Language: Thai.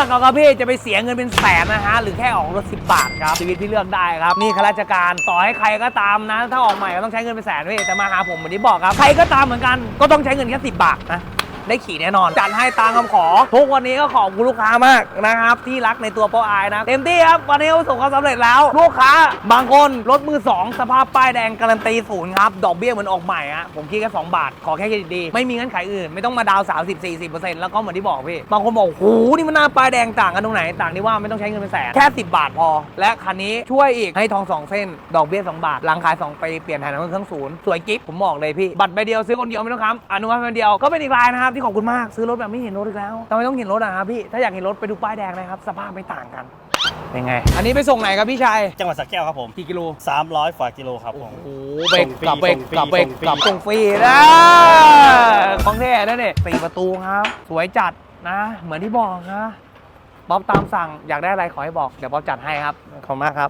อกเอาครับพี่จะไปเสียเงินเป็นแสนนะฮะหรือแค่ออกรถ10 บาทครับชีวิตพี่เลือกได้ครับนี่ข้าราชการต่อให้ใครก็ตามนะ ถ้าออกใหม่ก็ต้องใช้เงินเป็นแสนพี่แต่มาหาผมเหมือนที่บอกครับใครก็ตามเหมือนกันก็ต้องใช้เงินแค่10 บาทนะ ได้ขี่แน่นอน จัดให้ตามคำขอ ทุกวันนี้ก็ขอบคุณลูกค้ามากนะครับ ที่รักในตัวโปรไอายนะเต็มที่ครับ วันนี้ประสบความสำเร็จแล้ว ลูกค้าบางคนรถมือ 2 สภาพป้ายแดงการันตีศูนย์ครับ ดอกเบี้ยเหมือนออกใหม่อะผมคิดแค่2บาท ขอแค่เครดิตดี ไม่มีเงื่อนไขอื่น ไม่ต้องมาดาวน์30 40 แล้วก็เหมือนที่บอกพี่บางคนบอกโอ้โหนี่มันหน้าป้ายแดงต่างกันตรงไหนต่างที่ว่าไม่ต้องใช้เงินเป็นแสนแค่ 10 บาทพอ และคันนี้ช่วยอีกให้ทองสองเส้น ดอกเบี้ย 2 บาทหลังขาย2ปีเปลี่ยนถ่าน้ำมันเครื่องศูนย์สวยกิ๊บผมบอกเลยพี่บัตรใบเดียวซื้อคนเดียวไม่ต้องค้ำอนุมัติคนเดียวก็เป็นอีกรายนะครับที่ขอบคุณมากซื้อรถแบบไม่เห็นรถอีกแล้วทำไมต้องเห็นรถอะครับพี่ ถ้าอยากเห็นรถไปดูป้ายแดงนะครับสภาพไม่ต่างกันเป็นไง อันนี้ไปส่งไหนครับพี่ชายจังหวัดสระแก้วครับผมกี่กิโล300กว่ากิโลครับผม โอ้โหเบรกส่งฟรีกับเบรกส่งฟรีกับเบรกส่งฟรีกับส่งฟรีนะของแท้นั่นเนี่ยสี่ประตูครับ สวยจัดนะ เหมือนที่บอกนะบ๊อบตามสั่งอยากได้อะไรขอให้บอก เดี๋ยวบ๊อบจัดให้ครับ ขอบคุณมากครับ